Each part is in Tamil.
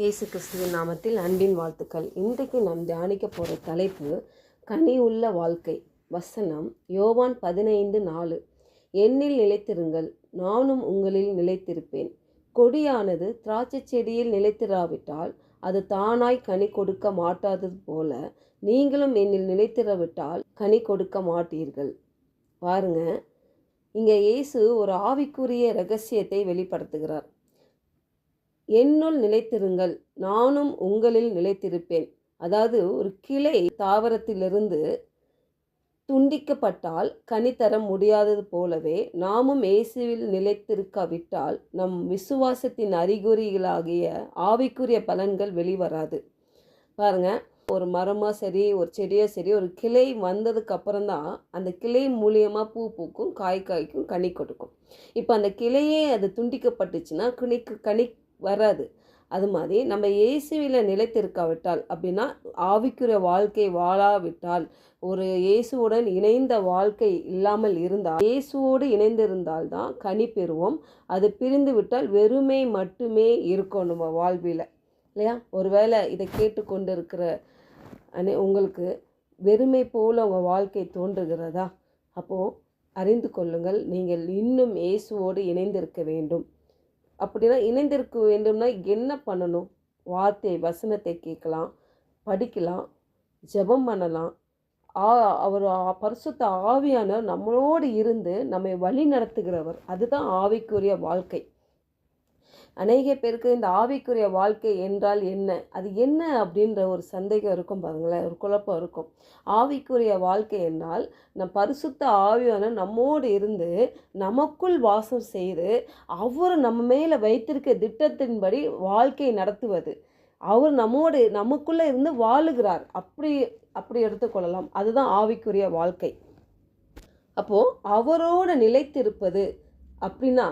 இயேசு கிறிஸ்துவின் நாமத்தில் அன்பின் வாழ்த்துக்கள். இன்றைக்கு நாம் தியானிக்க போகிற தலைப்பு கனி உள்ள வாழ்க்கை. வசனம் யோவான் பதினைந்து நாலு. என்னில் நிலைத்திருங்கள் நானும் உங்களில் நிலைத்திருப்பேன். கொடியானது திராட்சை செடியில் நிலைத்திராவிட்டால் அது தானாய் கனி கொடுக்க மாட்டாதது போல நீங்களும் என்னில் நிலைத்திராவிட்டால் கனி கொடுக்க மாட்டீர்கள். பாருங்க இங்கே இயேசு ஒரு ஆவிக்குரிய ரகசியத்தை வெளிப்படுத்துகிறார். என்னுள் நிலைத்திருங்கள் நானும் உங்களில் நிலைத்திருப்பேன். அதாவது ஒரு கிளை தாவரத்திலிருந்து துண்டிக்கப்பட்டால் கனி தர முடியாதது போலவே நாமும் இயேசுவில் நிலைத்திருக்காவிட்டால் நம் விசுவாசத்தின் அறிகுறிகளாகிய ஆவிக்குரிய பலன்கள் வெளிவராது. பாருங்க ஒரு மரமாக சரி ஒரு செடியோ சரி ஒரு கிளை வந்ததுக்கு அப்புறம் தான் அந்த கிளை மூலியமாக பூ பூக்கும் காய் காய்க்கும் கனி கொடுக்கும். இப்போ அந்த கிளையே அது துண்டிக்கப்பட்டுச்சுன்னா கனிக்கு கனி வராது. அது மாதிரி நம்ம இயேசுவில் நிலைத்திருக்காவிட்டால் அப்படின்னா ஆவிக்குரிய வாழ்க்கை வாழாவிட்டால் ஒரு இயேசுவுடன் இணைந்த வாழ்க்கை இல்லாமல் இருந்தால் இயேசுவோடு இணைந்திருந்தால் தான் கனி பெறுவோம். அது பிரிந்து விட்டால் வெறுமை மட்டுமே இருக்கும் நம்ம வாழ்வில். இல்லையா? ஒருவேளை இதை கேட்டுக்கொண்டு இருக்கிற அனே உங்களுக்கு வெறுமை போல் உங்கள் வாழ்க்கை தோன்றுகிறதா? அப்போது அறிந்து கொள்ளுங்கள் நீங்கள் இன்னும் இயேசுவோடு இணைந்திருக்க வேண்டும். அப்படின்னா இணைந்திருக்க வேண்டும்னா என்ன பண்ணணும்? வார்த்தை வசனத்தை கேட்கலாம் படிக்கலாம் ஜெபம் பண்ணலாம். ஆ அவர் பரிசுத்த ஆவியானவர் நம்மளோடு இருந்து நம்மை வழி நடத்துகிறவர் அதுதான் ஆவிக்குரிய வாழ்க்கை. அநேக பேருக்கு இந்த ஆவிக்குரிய வாழ்க்கை என்றால் என்ன? அது என்ன அப்படின்ற ஒரு சந்தேகம் இருக்கும் பாருங்களேன். ஒரு குழப்பம் இருக்கும். ஆவிக்குரிய வாழ்க்கை என்றால் நம் பரிசுத்த ஆவியான நம்மோடு இருந்து நமக்குள் வாசம் செய்து அவர் நம்ம மேலே வைத்திருக்க திட்டத்தின்படி வாழ்க்கை நடத்துவது. அவர் நம்மோடு நமக்குள்ளே இருந்து வாழுகிறார். அப்படி அப்படி எடுத்துக்கொள்ளலாம் அதுதான் ஆவிக்குரிய வாழ்க்கை. அப்போது அவரோடு நிலைத்திருப்பது அப்படின்னா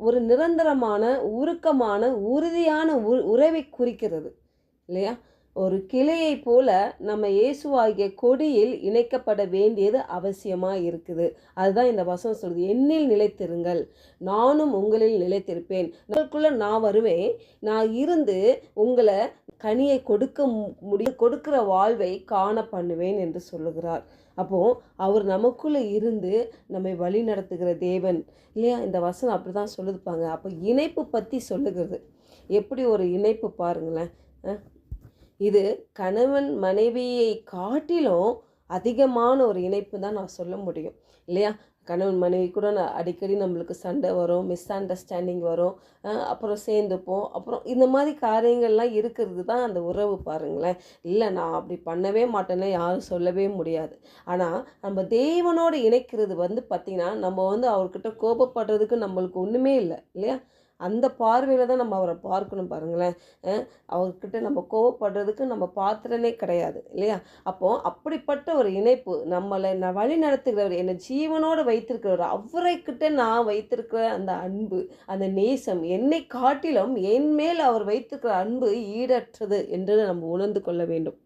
ஒரு நிரந்தரமான உருக்கமான உறுதியான உ உறவை குறிக்கிறது இல்லையா? ஒரு கிளையை போல நம்ம இயேசுவாகிய கொடியில் இணைக்கப்பட வேண்டியது அவசியமாக இருக்குது. அதுதான் இந்த வசனம் சொல்லுது. என்னில் நிலைத்திருங்கள். நானும் உங்களில் நிலைத்திருப்பேன். உங்களுக்குள்ள நான் வருவேன். நான் இருந்து உங்களை கனியை கொடுக்க முடி கொடுக்கிற வாழ்வை காண பண்ணுவேன் என்று சொல்லுகிறார். அப்போது அவர் நமக்குள்ளே இருந்து நம்மை வழி நடத்துகிற தேவன். இல்லையா? இந்த வசனம் அப்படி தான் சொல்லுதுப்பாங்க. அப்போ இணைப்பு பற்றி சொல்லுகிறது. எப்படி ஒரு இணைப்பு பாருங்களேன். இது கணவன் மனைவியை காட்டிலும் அதிகமான ஒரு இணைப்பு தான் நான் சொல்ல முடியும். இல்லையா? கணவன் மனைவி கூட நான் அடிக்கடி நம்மளுக்கு சண்டை வரும் மிஸ் அண்டர்ஸ்டாண்டிங் வரும் அப்புறம் சேர்ந்துப்போம். அப்புறம் இந்த மாதிரி காரியங்கள்லாம் இருக்கிறது தான் அந்த உறவு பாருங்களேன். இல்லை நான் அப்படி பண்ணவே மாட்டேன்னு யாரும் சொல்லவே முடியாது. ஆனால் நம்ம தேவனோடு இணைக்கிறது வந்து பார்த்திங்கன்னா நம்ம வந்து அவர்கிட்ட கோபப்படுறதுக்கு நம்மளுக்கு ஒன்றுமே இல்லை இல்லையா? அந்த பார்வையில் தான் நம்ம அவரை பார்க்கணும் பாருங்களேன். அவர்கிட்ட நம்ம கோவப்படுறதுக்கு நம்ம பாத்திரனே கிடையாது இல்லையா? அப்போது அப்படிப்பட்ட ஒரு இணைப்பு நம்மளை நான் வழி நடத்துகிறவர் என்னை ஜீவனோடு வைத்திருக்கிறவர் அவரை நான் வைத்திருக்கிற அந்த அன்பு அந்த நேசம் என்னை காட்டிலும் என் மேல் அவர் வைத்திருக்கிற அன்பு ஈடற்றது என்று நம்ம உணர்ந்து கொள்ள வேண்டும்.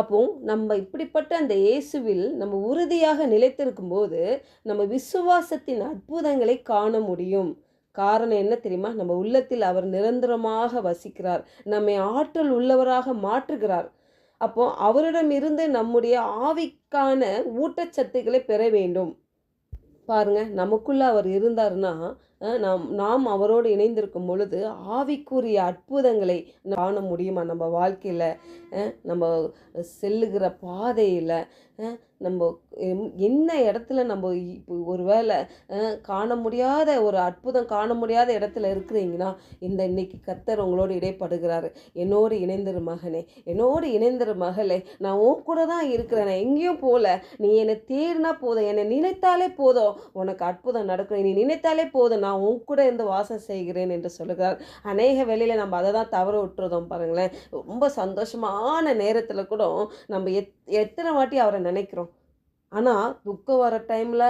அப்போ நம்ம இப்படிப்பட்ட அந்த இயேசுவில் நம்ம உறுதியாக நிலைத்திருக்கும் போது நம்ம விசுவாசத்தின் அற்புதங்களை காண முடியும். காரணம் என்ன தெரியுமா? நம்ம உள்ளத்தில் அவர் நிரந்தரமாக வசிக்கிறார். நம்மை ஆற்றல் உள்ளவராக மாற்றுகிறார். அப்போ அவரிடம் இருந்து நம்முடைய ஆவிக்கான ஊட்டச்சத்துக்களை பெற வேண்டும். பாருங்க நமக்குள்ள அவர் இருந்தாருன்னா நாம் நாம் அவரோடு இணைந்திருக்கும் பொழுது ஆவிக்குரிய அற்புதங்களை காண முடியுமா? நம்ம வாழ்க்கையில் நம்ம செல்லுகிற பாதையில் நம்ம என்ன இடத்துல நம்ம இப்போ ஒரு வேளை காண முடியாத ஒரு அற்புதம் காண முடியாத இடத்துல இருக்கிறீங்கன்னா இந்த இன்னைக்கு கத்தர் உங்களோடு இடைப்படுகிறாரு. என்னோடு இணைந்திரு மகனே என்னோடு இணைந்திரு மகளே நான் உன் கூட தான் இருக்கிறேன் நான் எங்கேயும் போகல நீ என்னை தேடினா போதும் என்னை நினைத்தாலே போதும். உனக்கு அற்புதம் நடக்கும் நீ நினைத்தாலே போதும். நான் உன் கூட இருந்து வாசம் செய்கிறேன் என்று சொல்லுகிறார். அநேக வேலையில் நம்ம அதை தான் தவற விட்டுறதோம் பாருங்களேன். ரொம்ப சந்தோஷமான நேரத்தில் கூட நம்ம எத் எத்தனை வாட்டி அவரை நினைக்கிறோம். ஆனால் துக்கம் வர டைமில்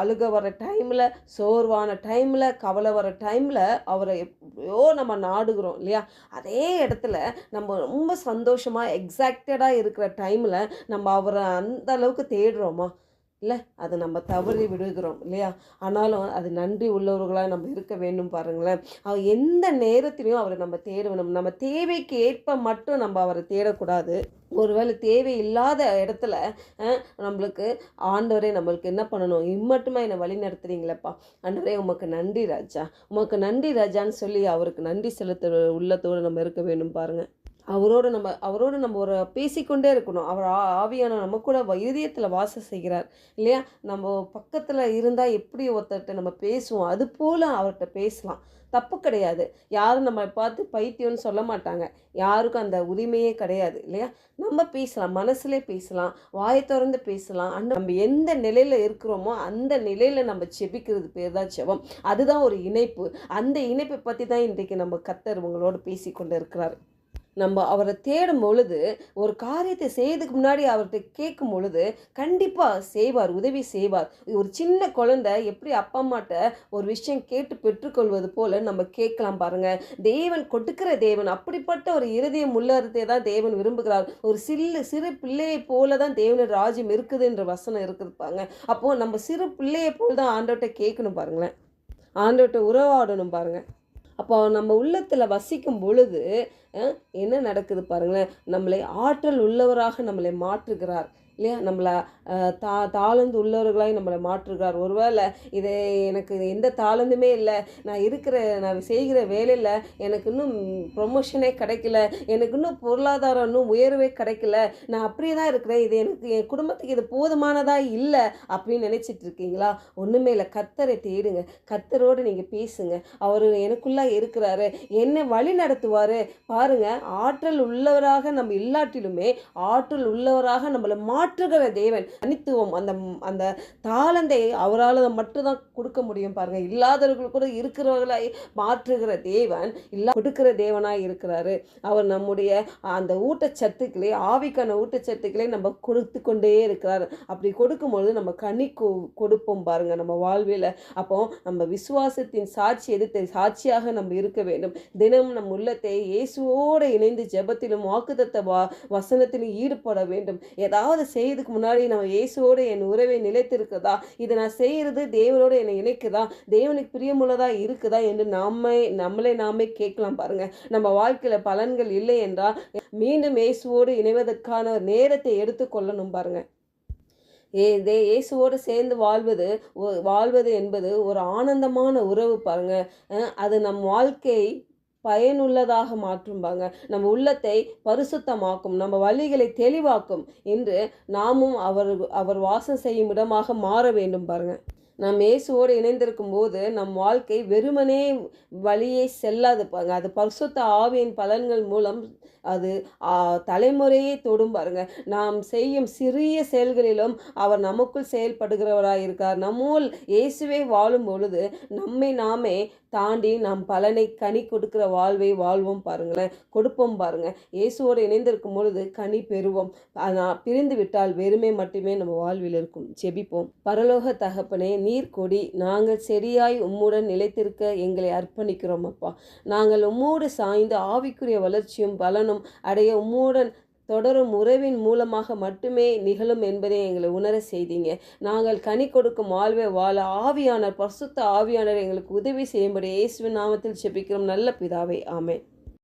அழுக வர டைமில் சோர்வான டைமில் கவலை வர டைமில் அவரை எப்படியோ நம்ம நாடுகிறோம் இல்லையா? அதே இடத்துல நம்ம ரொம்ப சந்தோஷமாக எக்ஸாக்டடாக இருக்கிற டைமில் நம்ம அவரை அந்த அளவுக்கு தேடுறோமா? இல்லை அதை நம்ம தவறி விடுகிறோம் இல்லையா? ஆனாலும் அது நன்றி உள்ளவர்களாக நம்ம இருக்க வேண்டும் பாருங்களேன். அவர் எந்த நேரத்திலையும் அவரை நம்ம தேடணும் நம்ம தேவைக்கு ஏற்ப மட்டும் நம்ம அவரை தேடக்கூடாது. ஒருவேளை தேவை இல்லாத இடத்துல நம்மளுக்கு ஆண்டவரே நம்மளுக்கு என்ன பண்ணணும்? இம்மட்டுமா என்னை வழி நடத்துறீங்களேப்பா. ஆண்டவரே உமக்கு நன்றி ராஜா. உமக்கு நன்றி ராஜான்னு சொல்லி அவருக்கு நன்றி செலுத்த உள்ளத்தோடு நம்ம இருக்க வேண்டும் பாருங்கள் அவரோட நம்ம அவரோட நம்ம ஒரு பேசிக்கொண்டே இருக்கணும். அவர் ஆ- ஆவியான நம்ம கூட வ- இதயத்தில் வாசம் செய்கிறார் இல்லையா? நம்ம பக்கத்தில் இருந்தால் எப்படி ஒருத்தர்கிட்ட நம்ம பேசுவோம்? அது போல் அவர்கிட்ட பேசலாம். தப்பு கிடையாது. யாரும் நம்ம பார்த்து பைத்தியம்னு சொல்ல மாட்டாங்க. யாருக்கும் அந்த உரிமையே கிடையாது இல்லையா? நம்ம பேசலாம் மனசுலே பேசலாம் வாயை திறந்து பேசலாம். அண்ட் நம்ம எந்த நிலையில் இருக்கிறோமோ அந்த நிலையில் நம்ம செபிக்கிறது பேர் தான் செவம் அதுதான் ஒரு இணைப்பு. அந்த இணைப்பை பற்றி தான் இன்றைக்கு நம்ம கத்தர் உங்களோடு பேசி கொண்டு இருக்கிறார். நம்ம அவரை தேடும் பொழுது ஒரு காரியத்தை செய்யறதுக்கு முன்னாடி அவர்கிட்ட கேட்கும் பொழுது கண்டிப்பாக செய்வார் உதவி செய்வார். ஒரு சின்ன குழந்தை எப்படி அப்பா அம்மாட்ட ஒரு விஷயம் கேட்டு பெற்றுக்கொள்வது போல் நம்ம கேட்கலாம் பாருங்கள் தேவன் கொடுக்கிற தேவன் அப்படிப்பட்ட ஒரு இருதயம் உள்ளறதை தான் தேவன் விரும்புகிறார். ஒரு சில்லு சிறு பிள்ளையை போல தான் தேவனோட ராஜ்யம் இருக்குதுன்ற வசனம் இருக்குதுப்பாங்க அப்போது நம்ம சிறு பிள்ளையை போல் தான் ஆண்டவர்கிட்ட கேட்கணும் பாருங்களேன். ஆண்டவர்கிட்ட உறவாடணும் பாருங்கள் அப்போ நம்ம உள்ளத்தில் வசிக்கும் பொழுது என்ன நடக்குது பாருங்களேன்? நம்மளை ஆற்றல் உள்ளவராக நம்மளை மாற்றுகிறார். இல்லையா? நம்மளை தா தாழ்ந்து உள்ளவர்களாய் நம்மளை மாற்றுகிறார். ஒருவேளை இது எனக்கு எந்த தாழ்ந்துமே இல்லை. நான் இருக்கிற நான் செய்கிற வேலையில் எனக்கு இன்னும் ப்ரொமோஷனே கிடைக்கல. எனக்கு இன்னும் பொருளாதாரம் இன்னும் உயர்வே கிடைக்கல. நான் அப்படியே தான் இருக்கிறேன். இது எனக்கு என் குடும்பத்துக்கு இது போதுமானதாக இல்லை அப்படின்னு நினச்சிட்டு இருக்கீங்களா? ஒன்றுமே இல்லை. கத்தரை தேடுங்க. கத்தரோடு நீங்கள் பேசுங்க. அவர் எனக்குள்ளே இருக்கிறாரு. என்னை வழி நடத்துவார். பாருங்க. ஆற்றல் உள்ளவராக நம்ம இல்லாட்டிலுமே ஆற்றல் உள்ளவராக நம்மளை மாற்றுகிற தேவன் தனித்துவம் அந்த அந்த தாளந்தை அவரால் மட்டும்தான் கொடுக்க முடியும் பாருங்க. இல்லாதவர்கள் கூட இருக்கிறவர்களை மாற்றுகிற தேவன் இல்லா கொடுக்கிற தேவனாக இருக்கிறாரு. அவர் நம்முடைய அந்த ஊட்டச்சத்துக்களை ஆவிக்கான ஊட்டச்சத்துக்களை நம்ம கொடுத்து கொண்டே இருக்கிறார். அப்படி கொடுக்கும்பொழுது நம்ம கனி கொடுப்போம் பாருங்க நம்ம வாழ்வில். அப்போ நம்ம விசுவாசத்தின் சாட்சி எதிர்த்து சாட்சியாக நம்ம இருக்க வேண்டும். தினம் நம் உள்ளத்தை இயேசுவோடு இணைந்து ஜெபத்திலும் வாக்குத்த வா வசனத்திலும் ஈடுபட வேண்டும். ஏதாவது செய்யறதுக்கு முன்னாடி நம்ம இயேசுவோடு என் உறவை நிலைத்திருக்குதா? இதை நான் செய்கிறது தேவனோடு என்னை இணைக்குதா? தேவனுக்கு பிரியமுள்ளதாக இருக்குதா என்று நாமே நம்மளே நாமே கேட்கலாம் பாருங்கள் நம்ம வாழ்க்கையில் பலன்கள் இல்லை என்றால் மீண்டும் இயேசுவோடு இணைவதற்கான நேரத்தை எடுத்துக்கொள்ளணும் பாருங்கள் ஏ தே இயேசுவோடு சேர்ந்து வாழ்வது வாழ்வது என்பது ஒரு ஆனந்தமான உறவு பாருங்கள் அது நம் வாழ்க்கை பயனுள்ளதாக மாற்றும்பாங்க. நம்ம உள்ளத்தை பரிசுத்தமாக்கும் நம்ம வழிகளை தெளிவாக்கும் என்று நாமும் அவர் அவர் வாசம் செய்யும் இடமாக மாற வேண்டும் பாருங்கள் நாம் இயேசுவோடு இணைந்திருக்கும் போது நம் வாழ்க்கை வெறுமனே வழியே செல்லாது. பாருங்க அது பரிசுத்த ஆவியின் பலன்கள் மூலம் அது தலைமுறையே தலைமுறையை தொடும் பாருங்க. நாம் செய்யும் சிறிய செயல்களிலும் அவர் நமக்குள் செயல்படுகிறவராக இருக்கார். நம்மோல் இயேசுவே வாழும் பொழுது நம்மை நாமே தாண்டி நாம் பலனை கனி கொடுக்கிற வாழ்வை வாழ்வோம் பாருங்களேன். கொடுப்போம் பாருங்க. இயேசுவோடு இணைந்திருக்கும் பொழுது கனி பெறுவோம். பிரிந்து விட்டால் வெறுமை மட்டுமே நம்ம வாழ்வில் இருக்கும். ஜெபிப்போம். பரலோக தகப்பனே நீர் கொடி நாங்கள் செடியாய் உம்முடன் நிலைத்திருக்க எங்களை அர்ப்பணிக்கிறோம் அப்பா நாங்கள் உம்மோடு சாய்ந்து ஆவிக்குரிய வளர்ச்சியும் பலனும் அடைய உம்முடன் தொடரும் உறவின் மூலமாக மட்டுமே நிகழும் என்பதை எங்களை உணர செய்தீங்க. நாங்கள் கனி கொடுக்கும் வாழ்வே வாழ ஆவியானர் பரிசுத்த ஆவியானர் எங்களுக்கு உதவி செய்யும்படி இயேசுவின் நாமத்தில் செபிக்கிறோம் நல்ல பிதாவே ஆமென்.